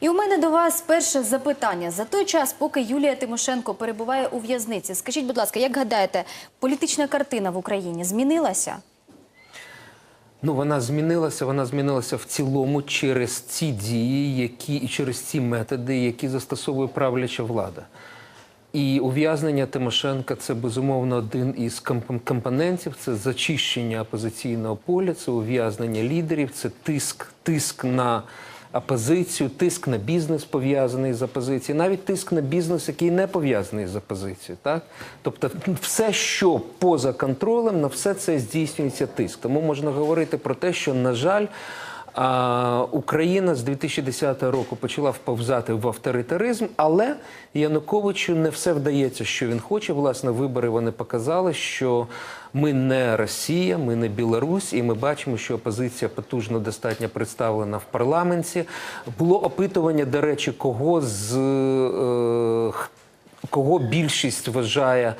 І у мене до вас перше запитання. За той час, поки Юлія Тимошенко перебуває у в'язниці, скажіть, будь ласка, як гадаєте, політична картина в Україні змінилася? Ну, вона змінилася. Вона змінилася в цілому через ці дії, які і через ці методи, які застосовує правляча влада. І ув'язнення Тимошенка це безумовно один із комп- компонентів. Це зачищення опозиційного поля, це ув'язнення лідерів, це тиск, тиск на опозицію, тиск на бізнес пов'язаний з опозицією, навіть тиск на бізнес, який не пов'язаний з опозицією. Так? Тобто, все, що поза контролем, на все це здійснюється тиск. Тому можна говорити про те, що, на жаль, Україна з 2010 року почала вповзати в авторитаризм, але Януковичу не все вдається, що він хоче. Власне, вибори вони показали, що ми не Росія, ми не Білорусь, і ми бачимо, що опозиція потужно достатньо представлена в парламенті. Було опитування, до речі, кого з е, кого більшість вважає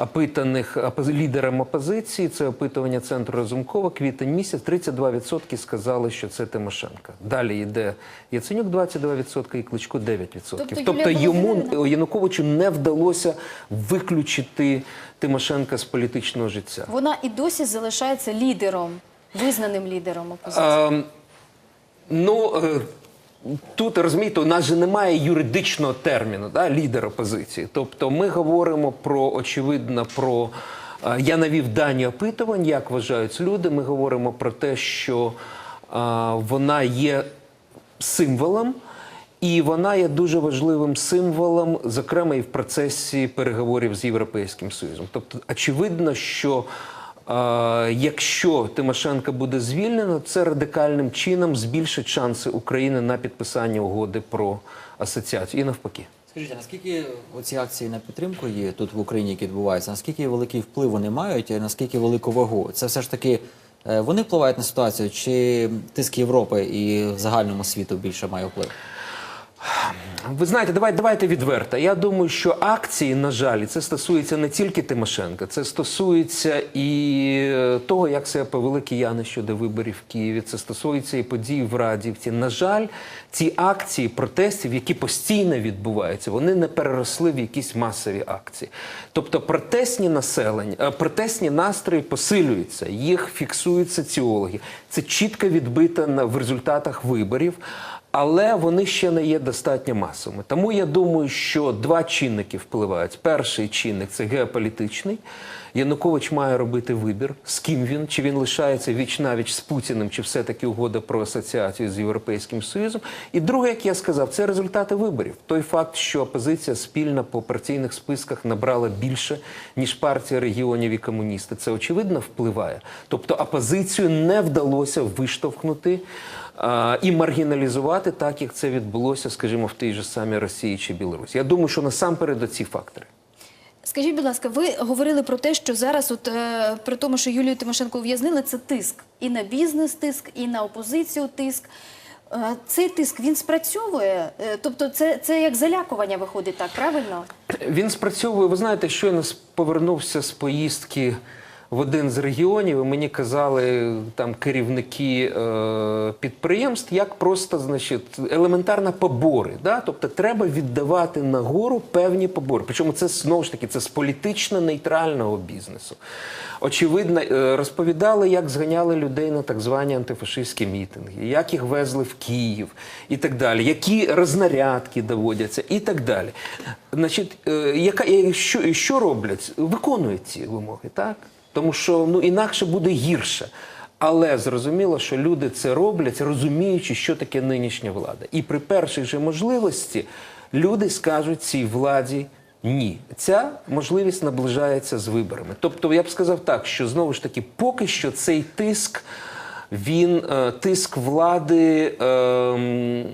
опитаних лідером опозиції. Це опитування центру Разумкова, квітень місяць. 32% сказали, що це Тимошенко. Далі йде Яценюк 22% і Кличко 9%. Тобто Тобто, йому Януковичу не вдалося виключити Тимошенка з політичного життя. Вона і досі залишається лідером, визнаним лідером опозиції. Ем, ну, е, тут розумієте, у нас же немає юридичного терміну, да, лідер опозиції. Тобто ми говоримо про, очевидно, про. е, Я навів дані опитувань, як вважають люди. Ми говоримо про те, що е, вона є символом. І вона є дуже важливим символом, зокрема і в процесі переговорів з Європейським Союзом. Тобто, очевидно, що якщо Тимошенко буде звільнено, це радикальним чином збільшить шанси України на підписання угоди про асоціацію і навпаки. Скажіть, наскільки оці акції на підтримку є тут в Україні, які відбуваються, наскільки великий вплив вони мають, і наскільки велику вагу? Це все ж таки е, вони впливають на ситуацію, чи тиск Європи і в загальному світу більше має вплив? Ви знаєте, давайте, давайте відверто. Я думаю, що акції, на жаль, це стосується не тільки Тимошенка, це стосується і е, того, як себе повели кияни щодо виборів в Києві. Це стосується і подій в Радівці. На жаль, ці акції протестів, які постійно відбуваються, вони не переросли в якісь масові акції. Тобто протестні населення, е, протестні настрої посилюються, їх фіксують соціологи. Це чітко відбито в результатах виборів. Але вони ще не є достатньо масовими. Тому я думаю, що два чинники впливають. Перший чинник це геополітичний. Янукович має робити вибір, з ким він, чи він лишається віч навіч з Путіним, чи все-таки угода про асоціацію з Європейським Союзом. І друге, як я сказав, це результати виборів. Той факт, що опозиція спільна по партійних списках набрала більше, ніж партія регіонів і комуністи. Це очевидно впливає. Тобто опозицію не вдалося виштовхнути і маргіналізувати так, як це відбулося, скажімо, в тій же самій Росії чи Білорусі. Я думаю, що насамперед оці фактори. Скажіть, будь ласка, ви говорили про те, що зараз, от е, при тому, що Юлію Тимошенко ув'язнили, це тиск і на бізнес тиск, і на опозицію тиск. Е, Цей тиск він спрацьовує, Е, тобто це, це як залякування виходить так, правильно? Він спрацьовує. Ви знаєте, щойно с- повернувся з поїздки в один з регіонів. і Мені казали там керівники е, підприємств, як просто значить, елементарно побори. Да? Тобто треба віддавати нагору певні побори. Причому це знову ж таки це з політично нейтрального бізнесу. Очевидно, е, розповідали, як зганяли людей на так звані антифашистські мітинги, як їх везли в Київ і так далі, які рознарядки доводяться і так далі. Значить, е, яка, що, що роблять? Виконують ці вимоги, так? Тому що ну, інакше буде гірше. Але зрозуміло, що люди це роблять, розуміючи, що таке нинішня влада. І при першій же можливості люди скажуть цій владі ні. Ця можливість наближається з виборами. Тобто, я б сказав так, що знову ж таки, поки що цей тиск. Він е, тиск влади, е,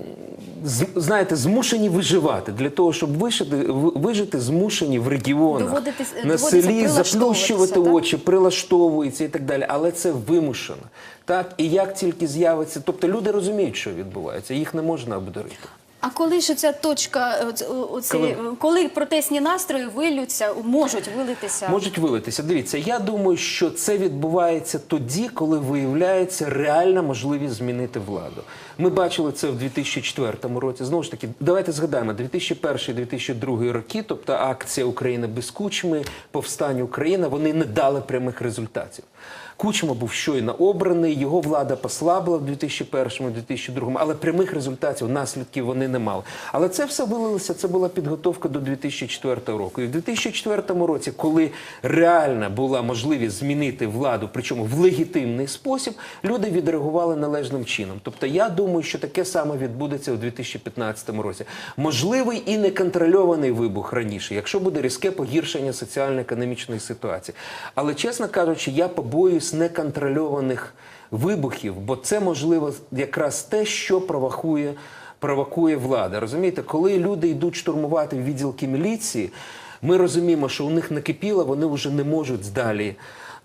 знаєте, змушені виживати для того, щоб вижити, вижити змушені в регіонах Доводитись- на селі заплющувати очі, прилаштовується і так далі. Але це вимушено. Так і як тільки з'явиться, тобто люди розуміють, що відбувається, їх не можна обдурити. А коли ж ця точка, оц- оці, Коли? коли? протестні настрої вилються, можуть вилитися? Можуть вилитися. Дивіться, я думаю, що це відбувається тоді, коли виявляється реальна можливість змінити владу. Ми бачили це в 2004 році. Знову ж таки, давайте згадаємо 2001-2002 роки, тобто акція Україна без кучми, повстання Україна, вони не дали прямих результатів. Кучма був щойно обраний, його влада послабила в 2001-2002, але прямих результатів, наслідків вони не мали. Але це все вилилося, це була підготовка до 2004 року. І в 2004 році, коли реальна була можливість змінити владу, причому в легітимний спосіб, люди відреагували належним чином. Тобто я думаю, що таке саме відбудеться у 2015 році. Можливий і неконтрольований вибух раніше, якщо буде різке погіршення соціально-економічної ситуації. Але чесно кажучи, я побоююсь неконтрольованих вибухів, бо це можливо якраз те, що провокує, провокує влада. Розумієте, коли люди йдуть штурмувати відділки міліції, ми розуміємо, що у них накипіло, вони вже не можуть далі.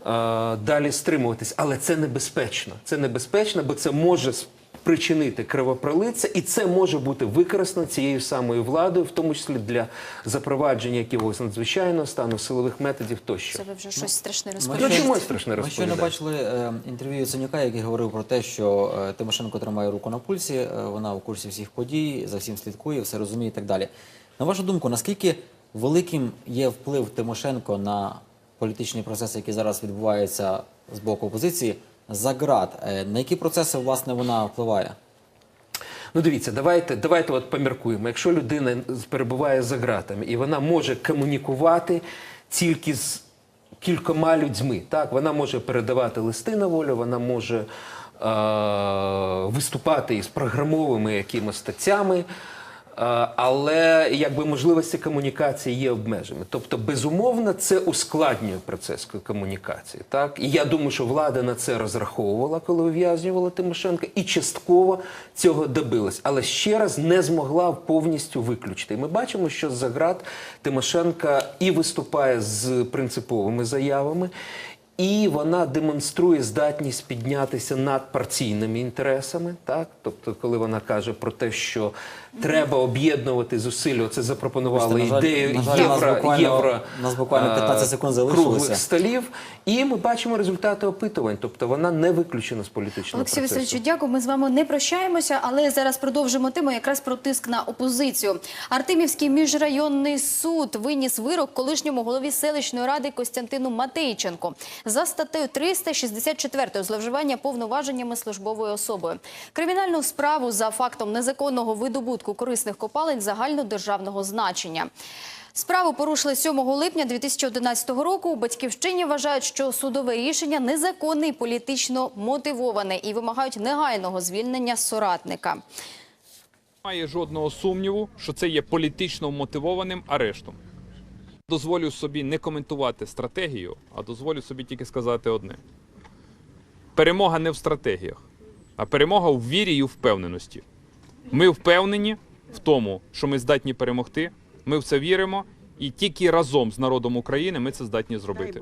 е, Далі стримуватись, але це небезпечно. Це небезпечно, бо це може спричинити кровопролиття, і це може бути використано цією самою владою, в тому числі для запровадження якогось надзвичайного стану, силових методів тощо. Це ви вже щось страшне Ми Ну, розповідаєте. чому страшне Ми щойно бачили е, інтерв'ю Яценюка, який говорив про те, що е, Тимошенко тримає руку на пульсі, е, вона у курсі всіх подій, за всім слідкує, все розуміє і так далі. На вашу думку, наскільки великим є вплив Тимошенко на політичні процеси, які зараз відбуваються з боку опозиції, за ґрат? Е, На які процеси власне вона впливає? Ну, дивіться, давайте, давайте от поміркуємо. Якщо людина перебуває за ґратами і вона може комунікувати тільки з кількома людьми, так вона може передавати листи на волю, вона може е- виступати із програмовими якимись статтями. Е, Але якби можливості комунікації є обмеженими. Тобто, безумовно, це ускладнює процес комунікації. Так і я думаю, що влада на це розраховувала, коли ув'язнювала Тимошенка, і частково цього добилась, але ще раз не змогла повністю виключити. І ми бачимо, що за град Тимошенка і виступає з принциповими заявами. І вона демонструє здатність піднятися над партійними інтересами, так тобто, коли вона каже про те, що треба об'єднувати зусилля, це запропонували Бачите, на жаль- ідею на жаль, у нас євро, буквально- євро нас буквально е, 15 секунд залишилося. круглих столів. І ми бачимо результати опитувань, тобто вона не виключена з політичного Олексій процесу. Васильовичу, дякую. Ми з вами не прощаємося, але зараз продовжимо тему якраз про тиск на опозицію. Артемівський міжрайонний суд виніс вирок колишньому голові селищної ради Костянтину Матейченко за статтею 364 зловживання повноваженнями службовою особою. Кримінальну справу за фактом незаконного видобутку корисних копалень загальнодержавного значення. Справу порушили 7 липня 2011 року. У батьківщині вважають, що судове рішення незаконне і політично мотивоване і вимагають негайного звільнення соратника. Немає жодного сумніву, що це є політично мотивованим арештом. Дозволю собі не коментувати стратегію, а дозволю собі тільки сказати одне: перемога не в стратегіях, а перемога в вірі і впевненості. Ми впевнені в тому, що ми здатні перемогти. Ми в це віримо, і тільки разом з народом України ми це здатні зробити.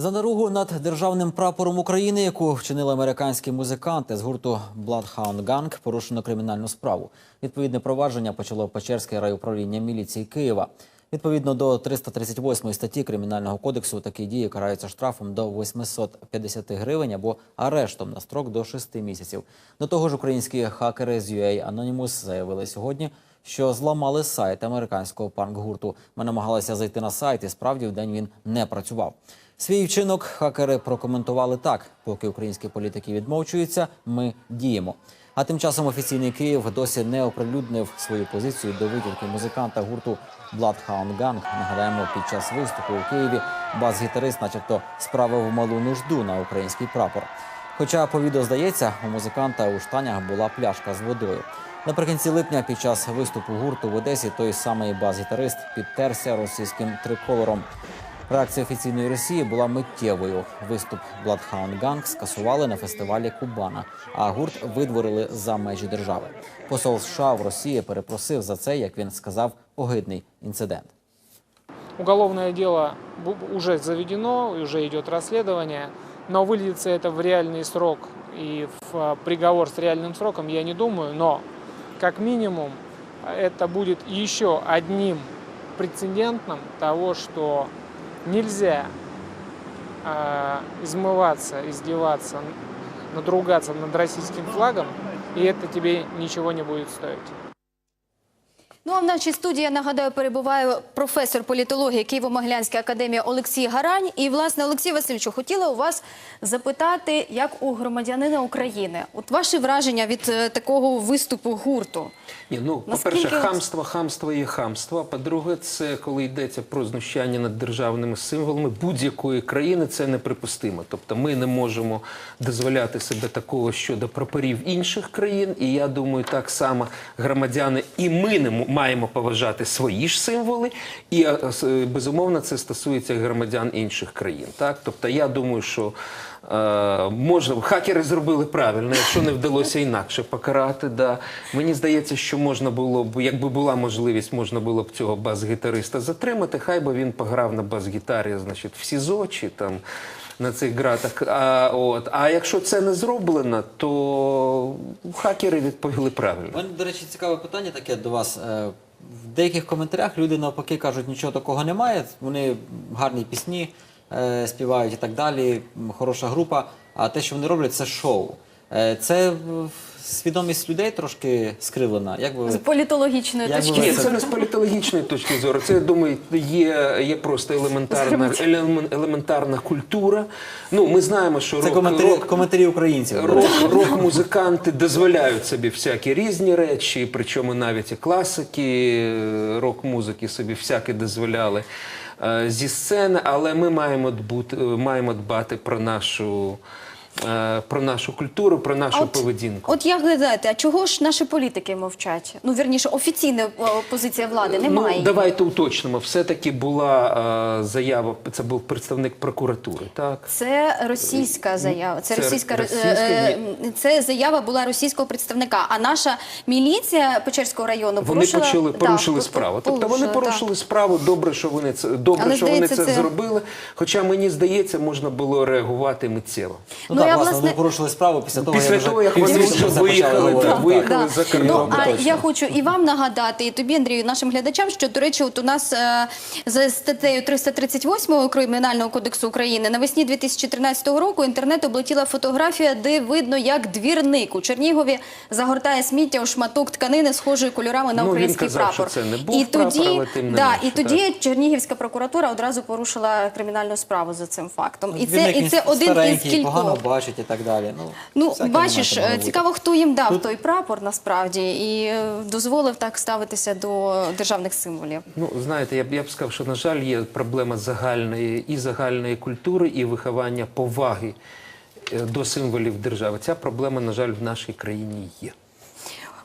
За наругу над державним прапором України, яку вчинили американські музиканти з гурту Bloodhound Gang, порушено кримінальну справу. Відповідне провадження почало Печерське райуправління міліції Києва. Відповідно до 338 статті Кримінального кодексу, такі дії караються штрафом до 850 гривень або арештом на строк до 6 місяців. До того ж, українські хакери з UA Anonymous заявили сьогодні, що зламали сайт американського панк-гурту. Ми намагалися зайти на сайт, і справді в день він не працював. Свій вчинок хакери прокоментували так: поки українські політики відмовчуються, ми діємо. А тим часом офіційний Київ досі не оприлюднив свою позицію до витівки музиканта гурту Bloodhound Gang. Нагадаємо, під час виступу у Києві бас-гітарист, начебто, справив малу нужду на український прапор. Хоча по відео здається, у музиканта у штанях була пляшка з водою. Наприкінці липня, під час виступу гурту в Одесі, той самий бас-гітарист підтерся російським триколором. Реакція офіційної Росії була миттєвою. Виступ Bloodhound Gang скасували на фестивалі Кубана, а гурт видворили за межі держави. Посол США в Росії перепросив за це, як він сказав, огидний інцидент. Уголовное дело бу- уже заведено, уже идет расследование. Но выльется это в реальный срок и в а, приговор с реальным сроком, я не думаю, но как минимум это будет еще одним прецедентом того, что нельзя э, измываться, издеваться, надругаться над российским флагом, и это тебе ничего не будет стоить. Ну а в нашій студії, я нагадаю, перебуває професор політології Києво-Могилянської академії Олексій Гарань. І, власне, Олексій Васильовичу, хотіла у вас запитати, як у громадянина України, от ваші враження від е, такого виступу гурту? Ні, ну, Наскільки по-перше, хамство, хамство є хамство. По-друге, це коли йдеться про знущання над державними символами будь-якої країни, це неприпустимо. Тобто ми не можемо дозволяти себе такого щодо прапорів інших країн. І я думаю, так само громадяни і ми не м- маємо поважати свої ж символи. І е, е, безумовно це стосується громадян інших країн. Так, тобто я думаю, що. Е, можна хакери зробили правильно, якщо не вдалося інакше покарати. Да. Мені здається, що можна було б, якби була можливість, можна було б цього бас-гітариста затримати. Хай би він пограв на бас-гітарі, значить, в СІЗО чи там на цих ґратах. А, от. а якщо це не зроблено, то хакери відповіли правильно. мене, до речі, цікаве питання таке до вас. Е, В деяких коментарях люди навпаки кажуть, нічого такого немає. Вони гарні пісні е, співають і так далі, хороша група. А те, що вони роблять, це шоу. Е, Це свідомість людей трошки скривлена. Як ви З політологічної Як точки ви Ні, зору. це не з політологічної точки зору. Це я думаю, є, є просто елементарна, елемен- елементарна культура. Ну, ми знаємо, що це рок, коментарі, рок, коментарі українців? до Рок, речі. рок-музиканти дозволяють собі всякі різні речі, причому навіть і класики е, рок-музики собі всяке дозволяли е, зі сцени, але ми маємо дбути, маємо дбати про нашу, про нашу культуру, про нашу от- поведінку. От як гадаєте, а чого ж наші політики мовчать? Ну, вірніше, офіційна е, позиція влади немає. Ну, давайте уточнимо. Все-таки була е, заява, це був представник прокуратури, так? Це російська заява. Це, Це російська, російська, е, е, це заява була російського представника. А наша міліція Печерського району Вони порушила, почали порушили по- справу. Тобто вони порушили справу. Добре, що вони це добре, Але, що вони це, це- зробили. Хоча мені здається, можна було реагувати миттєво. Ну, Ну, так, я, власне, вони порушили справу після того, Після як того, як вони виїхали, так, виїхали Да. за кордон. Ну, а точно. я хочу і вам нагадати, і тобі, Андрію, нашим глядачам, що, до речі, от у нас е, за статтею 338 Кримінального кодексу України навесні 2013 року інтернет облетіла фотографія, де видно, як двірник у Чернігові загортає сміття у шматок тканини, схожої кольорами на Ну, він український казав, прапор. що це не був і прапор, тоді, але тим не да, менше, і тоді так. Чернігівська прокуратура одразу порушила кримінальну справу за цим фактом. І це, і це один із кількох. Бачить і так далі. Ну, Ну, бачиш, е, цікаво, хто їм дав той прапор насправді і е, дозволив так ставитися до державних символів. Ну, знаєте, я б я б сказав, що на жаль є проблема загальної і загальної культури, і виховання поваги е, до символів держави. Ця проблема, на жаль, в нашій країні є.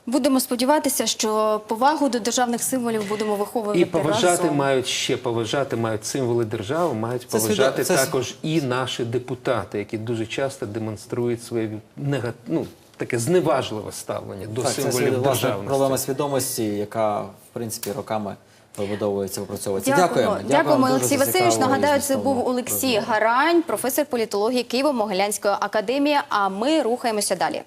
Будемо сподіватися, що повагу до державних символів будемо виховувати І поважати разом. мають ще поважати мають символи держави, мають Це поважати свідо- це також і наші депутати, які дуже часто демонструють своє нега... ну, таке зневажливе ставлення до Так, символів власне державності. проблема свідомості, яка в принципі роками вибудовується, випрацьовується. Дякуємо, Дякуємо, дякуємо, Олексій Васильович. Нагадаю, це був Олексій. Гарань, професор політології Києво-Могилянської академії. А ми рухаємося далі.